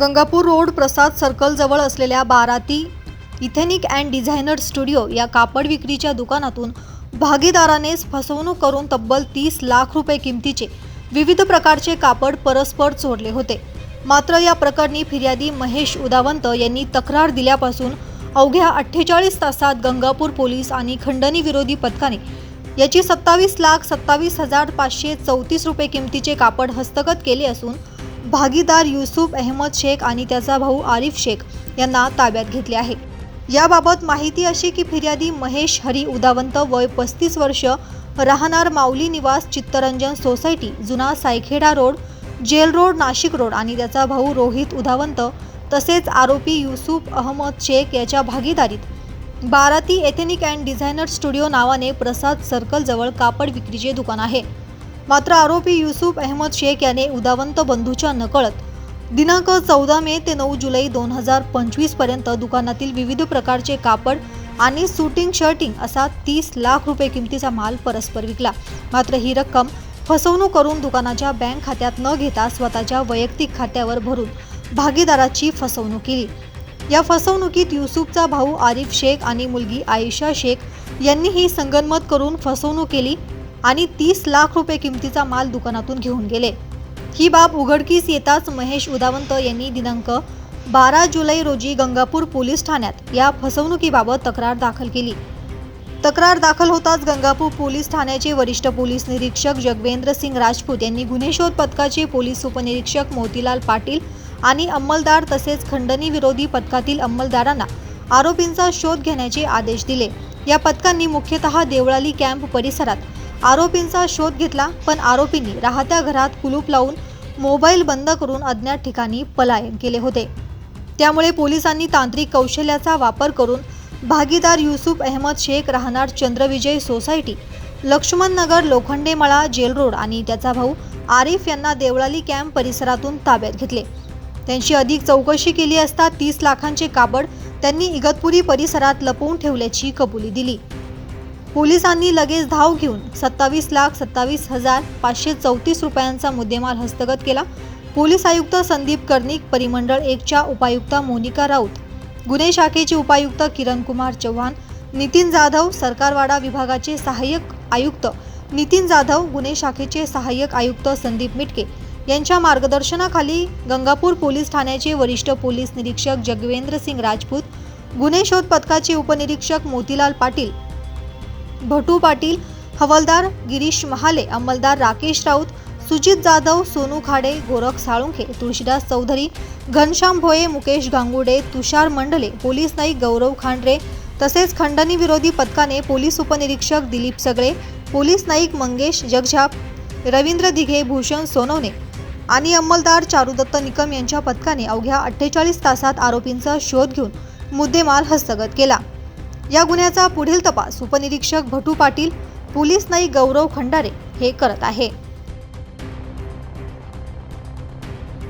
Gangapur road प्रसाद सर्कलजवळ असलेल्या बाराती ethnic and designer studio या कापड विक्रीच्या दुकानातून भागीदारानेच फसवणूक करून तब्बल तीस लाख रुपये किमतीचे विविध प्रकारचे कापड परस्पर चोरले होते. मात्र या प्रकरणी फिर्यादी महेश उदावंत यांनी तक्रार दिल्यापासून अवघ्या अठ्ठेचाळीस तासात गंगापूर पोलीस आणि खंडणी विरोधी पथकाने याची सत्तावीस लाख सत्तावीस हजार पाचशे चौतीस रुपये किमतीचे कापड हस्तगत केले असून भागीदार युसुफ अहमद शेख आणि त्याचा भाऊ आरिफ शेख यांना ताब्यात घेतले आहे. याबाबत माहिती अशी की फिर्यादी महेश हरी उदावंत वय पस्तीस वर्ष राहणार माऊली निवास चित्तरंजन सोसायटी जुना Saikheda road jail road Nashik road आणि त्याचा भाऊ रोहित उदावंत तसेच आरोपी युसुफ अहमद शेख याच्या भागीदारीत. बाराती एथेनिक अँड डिझायनर स्टुडिओ नावाने प्रसाद सर्कलजवळ कापड विक्रीचे दुकान आहे. मात्र आरोपी युसुफ अहमद शेख याने उदावंत बंधूच्या नकळत दिनांक चौदा मे ते नऊ जुलै दोन हजार पंचवीसपर्यंत दुकानातील विविध प्रकारचे कापड आणि सुटिंग शर्टिंग असा तीस लाख रुपये किमतीचा माल परस्पर विकला. मात्र ही रक्कम फसवणूक करून दुकानाच्या बँक खात्यात न घेता स्वतःच्या वैयक्तिक खात्यावर भरून भागीदाराची फसवणूक केली. या फसवणुकीत युसुफचा भाऊ आरिफ शेख आणि मुलगी आयशा शेख यांनीही संगनमत करून फसवणूक केली आणि तीस लाख रुपये किमतीचा माल दुकानातून घेऊन गेले. ही बाब उघडकीस येताच महेश उदावंत यांनी दिनांक बारा जुलै रोजी गंगापूर पोलीस ठाण्यात या फसवणुकीबाबत तक्रार दाखल केली. तक्रार दाखल होताच गंगापूर पोलीस ठाण्याचे वरिष्ठ पोलीस निरीक्षक जगवेंद्र सिंग राजपूत यांनी गुन्हे शोध पथकाचे पोलीस उपनिरीक्षक मोतीलाल पाटील आणि अंमलदार तसेच खंडणी विरोधी पथकातील अंमलदारांना आरोपींचा शोध घेण्याचे आदेश दिले. या पथकांनी मुख्यतः देवळाली कॅम्प परिसरात आरोपींचा शोध घेतला पण आरोपींनी राहत्या घरात कुलूप लावून मोबाईल बंद करून अज्ञात ठिकाणी पलायन केले होते. त्यामुळे पोलिसांनी तांत्रिक कौशल्याचा वापर करून भागीदार युसुफ अहमद शेख राहणार Chandravijay society Laxman Nagar Lokhandemala jail road आणि त्याचा भाऊ आरिफ यांना देवळाली कॅम्प परिसरातून ताब्यात घेतले. त्यांची अधिक चौकशी केली असता तीस लाखांचे कापड त्यांनी इगतपुरी परिसरात लपवून ठेवल्याची कबुली दिली. पोलिसांनी लगेच धाव घेऊन सत्तावीस लाख सत्तावीस हजार पाचशे चौतीस रुपयांचा मुद्देमाल हस्तगत केला. पोलीस आयुक्त संदीप कर्णिक परिमंडळ एकच्या उपायुक्त मोनिका राऊत गुन्हे शाखेचे उपायुक्त किरण कुमार चव्हाण नितीन जाधव सरकारवाडा विभागाचे सहाय्यक आयुक्त नितीन जाधव गुन्हे शाखेचे सहाय्यक आयुक्त संदीप मिटके यांच्या मार्गदर्शनाखाली गंगापूर पोलीस ठाण्याचे वरिष्ठ पोलीस निरीक्षक जगवेंद्र सिंग राजपूत गुन्हे शोध पथकाचे उपनिरीक्षक मोतीलाल पाटील भटू पाटील हवालदार गिरीश महाले अंमलदार राकेश राऊत सुजित जाधव सोनू खाडे गोरख साळुंखे तुळशीदास चौधरी घनश्याम भोये मुकेश गांगुडे तुषार मंडले पोलीस नाईक गौरव खांडरे तसेच खंडणी विरोधी पथकाने पोलीस उपनिरीक्षक दिलीप सगळे पोलीस नाईक मंगेश जगझाप रवींद्र दिघे भूषण सोनवणे आणि अंमलदार चारुदत्त निकम यांच्या पथकाने अवघ्या अठ्ठेचाळीस तासात आरोपींचा शोध घेऊन मुद्देमाल हस्तगत केला. या गुन्ह्याचा पुढील तपास उपनिरीक्षक भटू पाटील पोलीस नाईक गौरव खंडारे हे करत आहे.